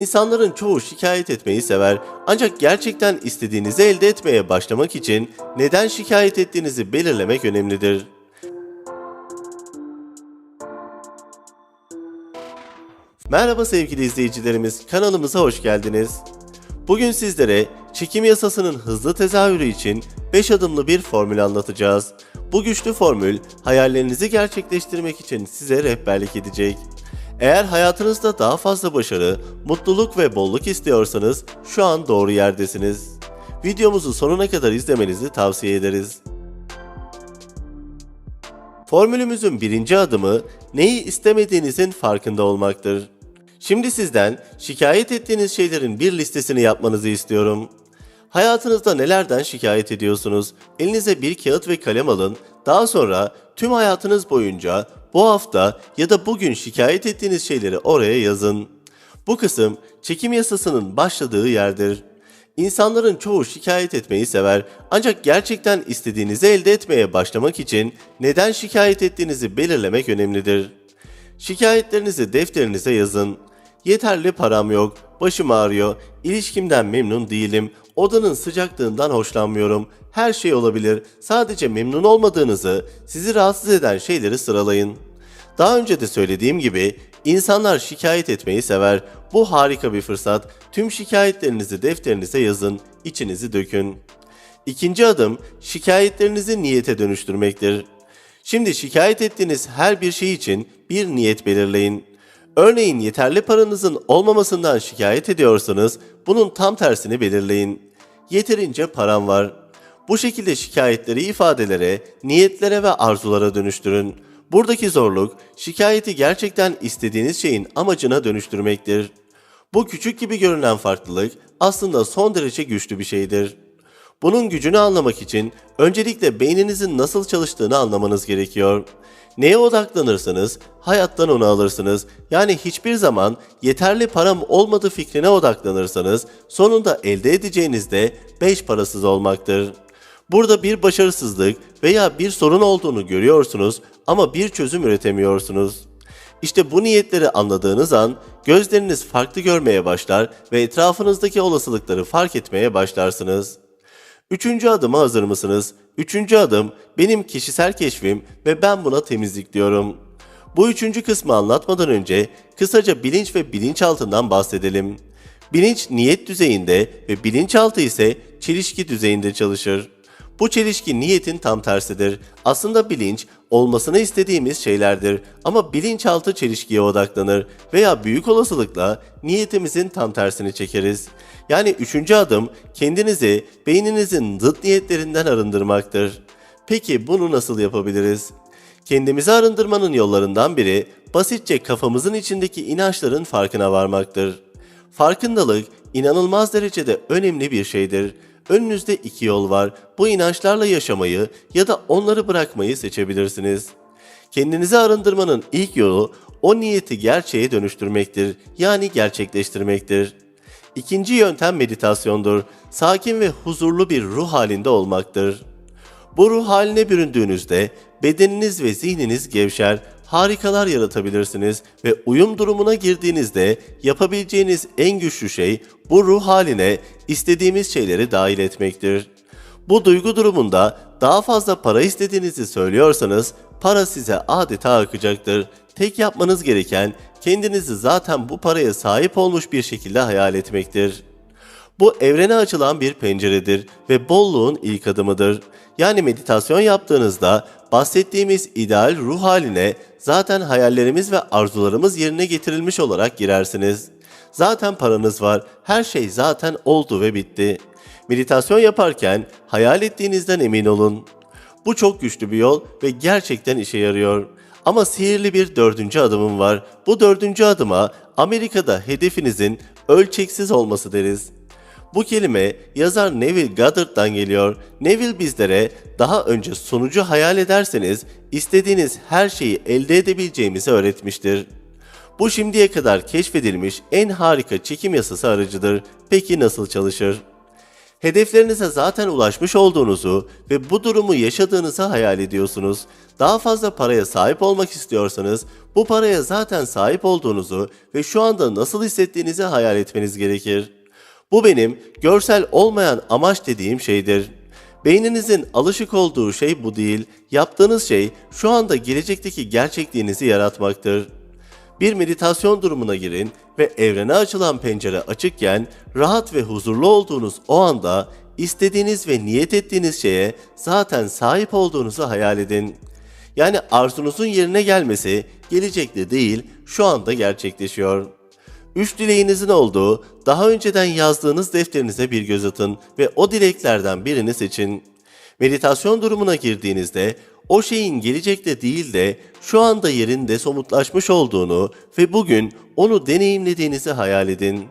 İnsanların çoğu şikayet etmeyi sever ancak gerçekten istediğinizi elde etmeye başlamak için neden şikayet ettiğinizi belirlemek önemlidir. Merhaba sevgili izleyicilerimiz, kanalımıza hoş geldiniz. Bugün sizlere çekim yasasının hızlı tezahürü için 5 adımlı bir formül anlatacağız. Bu güçlü formül hayallerinizi gerçekleştirmek için size rehberlik edecek. Eğer hayatınızda daha fazla başarı, mutluluk ve bolluk istiyorsanız şu an doğru yerdesiniz. Videomuzu sonuna kadar izlemenizi tavsiye ederiz. Formülümüzün birinci adımı neyi istemediğinizin farkında olmaktır. Şimdi sizden şikayet ettiğiniz şeylerin bir listesini yapmanızı istiyorum. Hayatınızda nelerden şikayet ediyorsunuz? Elinize bir kağıt ve kalem alın. Daha sonra tüm hayatınız boyunca bu hafta ya da bugün şikayet ettiğiniz şeyleri oraya yazın. Bu kısım çekim yasasının başladığı yerdir. İnsanların çoğu şikayet etmeyi sever ancak gerçekten istediğinizi elde etmeye başlamak için neden şikayet ettiğinizi belirlemek önemlidir. Şikayetlerinizi defterinize yazın. Yeterli param yok, başım ağrıyor, ilişkimden memnun değilim, odanın sıcaklığından hoşlanmıyorum, her şey olabilir, sadece memnun olmadığınızı, sizi rahatsız eden şeyleri sıralayın. Daha önce de söylediğim gibi insanlar şikayet etmeyi sever. Bu harika bir fırsat. Tüm şikayetlerinizi defterinize yazın, içinizi dökün. İkinci adım şikayetlerinizi niyete dönüştürmektir. Şimdi şikayet ettiğiniz her bir şey için bir niyet belirleyin. Örneğin yeterli paranızın olmamasından şikayet ediyorsanız bunun tam tersini belirleyin. Yeterince param var. Bu şekilde şikayetleri ifadelere, niyetlere ve arzulara dönüştürün. Buradaki zorluk şikayeti gerçekten istediğiniz şeyin amacına dönüştürmektir. Bu küçük gibi görünen farklılık aslında son derece güçlü bir şeydir. Bunun gücünü anlamak için öncelikle beyninizin nasıl çalıştığını anlamanız gerekiyor. Neye odaklanırsanız hayattan onu alırsınız. Yani hiçbir zaman yeterli param olmadı fikrine odaklanırsanız sonunda elde edeceğiniz de beş parasız olmaktır. Burada bir başarısızlık veya bir sorun olduğunu görüyorsunuz ama bir çözüm üretemiyorsunuz. İşte bu niyetleri anladığınız an gözleriniz farklı görmeye başlar ve etrafınızdaki olasılıkları fark etmeye başlarsınız. Üçüncü adıma hazır mısınız? Üçüncü adım benim kişisel keşfim ve ben buna temizlik diyorum. Bu üçüncü kısmı anlatmadan önce kısaca bilinç ve bilinçaltından bahsedelim. Bilinç niyet düzeyinde ve bilinçaltı ise çelişki düzeyinde çalışır. Bu çelişki niyetin tam tersidir. Aslında bilinç olmasını istediğimiz şeylerdir ama bilinçaltı çelişkiye odaklanır veya büyük olasılıkla niyetimizin tam tersini çekeriz. Yani üçüncü adım kendinizi beyninizin zıt niyetlerinden arındırmaktır. Peki bunu nasıl yapabiliriz? Kendimizi arındırmanın yollarından biri basitçe kafamızın içindeki inançların farkına varmaktır. Farkındalık inanılmaz derecede önemli bir şeydir. Önünüzde iki yol var. Bu inançlarla yaşamayı ya da onları bırakmayı seçebilirsiniz. Kendinizi arındırmanın ilk yolu o niyeti gerçeğe dönüştürmektir. Yani gerçekleştirmektir. İkinci yöntem meditasyondur. Sakin ve huzurlu bir ruh halinde olmaktır. Bu ruh haline büründüğünüzde bedeniniz ve zihniniz gevşer, harikalar yaratabilirsiniz ve uyum durumuna girdiğinizde yapabileceğiniz en güçlü şey bu ruh haline istediğimiz şeyleri dahil etmektir. Bu duygu durumunda daha fazla para istediğinizi söylüyorsanız para size adeta akacaktır. Tek yapmanız gereken kendinizi zaten bu paraya sahip olmuş bir şekilde hayal etmektir. Bu evrene açılan bir penceredir ve bolluğun ilk adımıdır. Yani meditasyon yaptığınızda bahsettiğimiz ideal ruh haline zaten hayallerimiz ve arzularımız yerine getirilmiş olarak girersiniz. Zaten paranız var, her şey zaten oldu ve bitti. Meditasyon yaparken hayal ettiğinizden emin olun. Bu çok güçlü bir yol ve gerçekten işe yarıyor. Ama sihirli bir dördüncü adımım var. Bu dördüncü adıma Amerika'da hedefinizin ölçeksiz olması deriz. Bu kelime yazar Neville Goddard'dan geliyor. Neville bizlere daha önce sonucu hayal ederseniz istediğiniz her şeyi elde edebileceğimizi öğretmiştir. Bu şimdiye kadar keşfedilmiş en harika çekim yasası aracıdır. Peki nasıl çalışır? Hedeflerinize zaten ulaşmış olduğunuzu ve bu durumu yaşadığınızı hayal ediyorsunuz. Daha fazla paraya sahip olmak istiyorsanız bu paraya zaten sahip olduğunuzu ve şu anda nasıl hissettiğinizi hayal etmeniz gerekir. Bu benim görsel olmayan amaç dediğim şeydir. Beyninizin alışık olduğu şey bu değil. Yaptığınız şey şu anda gelecekteki gerçekliğinizi yaratmaktır. Bir meditasyon durumuna girin ve evrene açılan pencere açıkken rahat ve huzurlu olduğunuz o anda istediğiniz ve niyet ettiğiniz şeye zaten sahip olduğunuzu hayal edin. Yani arzunuzun yerine gelmesi gelecekte değil, şu anda gerçekleşiyor. Üç dileğinizin olduğu, daha önceden yazdığınız defterinize bir göz atın ve o dileklerden birini seçin. Meditasyon durumuna girdiğinizde o şeyin gelecekte değil de şu anda yerinde somutlaşmış olduğunu ve bugün onu deneyimlediğinizi hayal edin.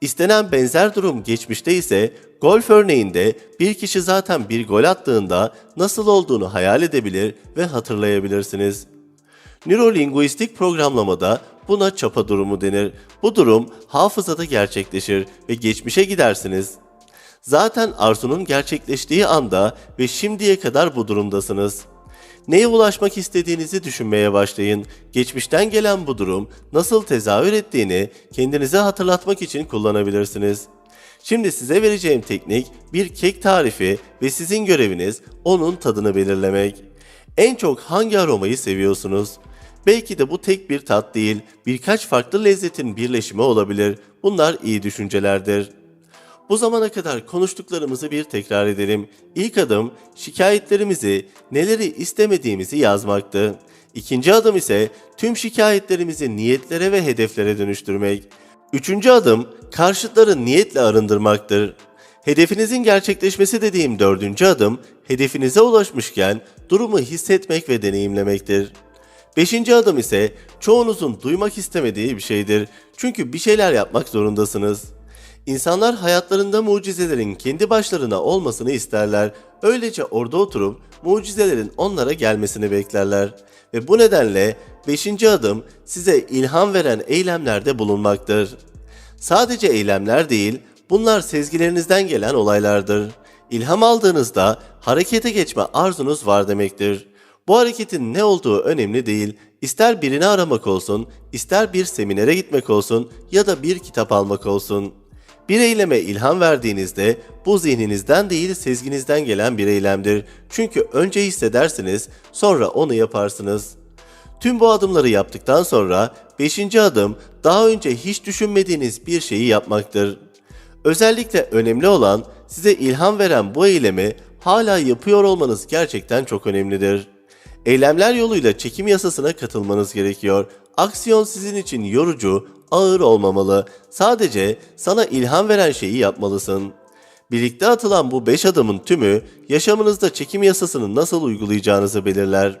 İstenen benzer durum geçmişte ise golf örneğinde bir kişi zaten bir gol attığında nasıl olduğunu hayal edebilir ve hatırlayabilirsiniz. Nörolinguistik programlamada buna çapa durumu denir. Bu durum hafızada gerçekleşir ve geçmişe gidersiniz. Zaten arzunun gerçekleştiği anda ve şimdiye kadar bu durumdasınız. Neye ulaşmak istediğinizi düşünmeye başlayın. Geçmişten gelen bu durum nasıl tezahür ettiğini kendinize hatırlatmak için kullanabilirsiniz. Şimdi size vereceğim teknik bir kek tarifi ve sizin göreviniz onun tadını belirlemek. En çok hangi aromayı seviyorsunuz? Belki de bu tek bir tat değil, birkaç farklı lezzetin birleşimi olabilir. Bunlar iyi düşüncelerdir. Bu zamana kadar konuştuklarımızı bir tekrar edelim. İlk adım şikayetlerimizi, neleri istemediğimizi yazmaktı. İkinci adım ise tüm şikayetlerimizi niyetlere ve hedeflere dönüştürmek. Üçüncü adım karşıtları niyetle arındırmaktır. Hedefinizin gerçekleşmesi dediğim dördüncü adım hedefinize ulaşmışken durumu hissetmek ve deneyimlemektir. Beşinci adım ise çoğunuzun duymak istemediği bir şeydir. Çünkü bir şeyler yapmak zorundasınız. İnsanlar hayatlarında mucizelerin kendi başlarına olmasını isterler. Öylece orada oturup mucizelerin onlara gelmesini beklerler. Ve bu nedenle 5. adım size ilham veren eylemlerde bulunmaktır. Sadece eylemler değil, bunlar sezgilerinizden gelen olaylardır. İlham aldığınızda harekete geçme arzunuz var demektir. Bu hareketin ne olduğu önemli değil. İster birini aramak olsun, ister bir seminere gitmek olsun ya da bir kitap almak olsun. Bir eyleme ilham verdiğinizde bu zihninizden değil sezginizden gelen bir eylemdir. Çünkü önce hissedersiniz, sonra onu yaparsınız. Tüm bu adımları yaptıktan sonra 5. adım daha önce hiç düşünmediğiniz bir şeyi yapmaktır. Özellikle önemli olan size ilham veren bu eylemi hala yapıyor olmanız gerçekten çok önemlidir. Eylemler yoluyla çekim yasasına katılmanız gerekiyor. Aksiyon sizin için yorucu, ağır olmamalı. Sadece sana ilham veren şeyi yapmalısın. Birlikte atılan bu 5 adımın tümü yaşamınızda çekim yasasını nasıl uygulayacağınızı belirler.